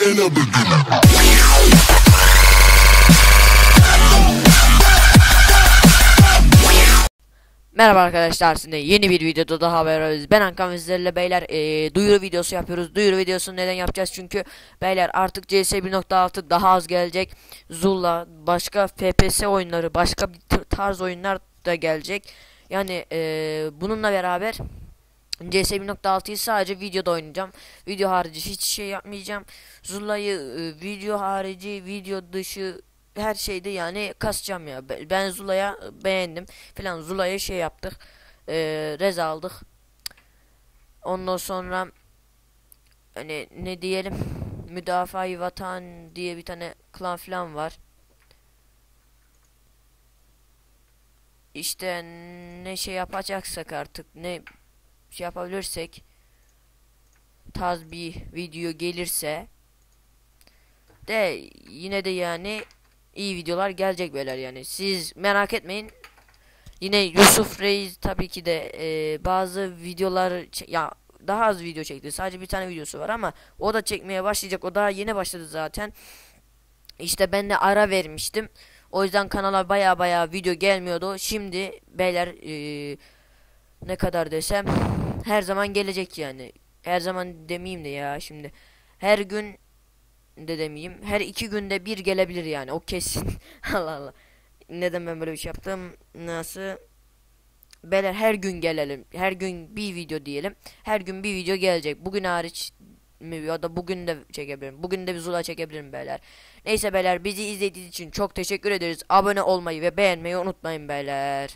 in the beginning. Merhaba arkadaşlar sizinle yeni bir videoda daha beraberiz. Ben Ankan ve sizlerle beyler eee, duyuru videosu yapıyoruz. Duyuru videosunu neden yapacağız? Çünkü beyler artık CS 1.6 daha az gelecek. Zula, başka FPS oyunları, başka bir tarz oyunlar da gelecek. Yani eee, bununla beraber CS 1.6'yı sadece videoda oynayacağım. Video harici hiç şey yapmayacağım. Zula'yı e, video harici, video dışı her şeyde yani kasacağım ya. Be- Ben Zula'ya beğendim filan. Zula'ya şey yaptık. E, rez aldık. Ondan sonra hani ne diyelim müdafaa vatan diye bir tane klan filan var. İşte ne şey yapacaksak artık ne şey yapabilirsek tarz bir video gelirse de yine de yani iyi videolar gelecek beyler yani. Siz merak etmeyin. Yine Yusuf Reis tabii ki de e, bazı videolar ya daha az video çekti. Sadece bir tane videosu var ama o da çekmeye başlayacak. O daha yeni başladı zaten. İşte ben de ara vermiştim. O yüzden kanala baya baya video gelmiyordu. Şimdi beyler e, ne kadar desem her zaman gelecek yani. Her zaman demeyeyim de ya şimdi. Her gün de demeyeyim. Her iki günde bir gelebilir yani. O kesin. Allah Allah. Neden ben böyle bir şey yaptım? Nasıl? Beyler her gün gelelim. Her gün bir video diyelim. Her gün bir video gelecek. Bugün hariç mi ya da bugün de çekebilirim. Bugün de bir zula çekebilirim beyler. Neyse beyler bizi izlediğiniz için çok teşekkür ederiz. Abone olmayı ve beğenmeyi unutmayın beyler.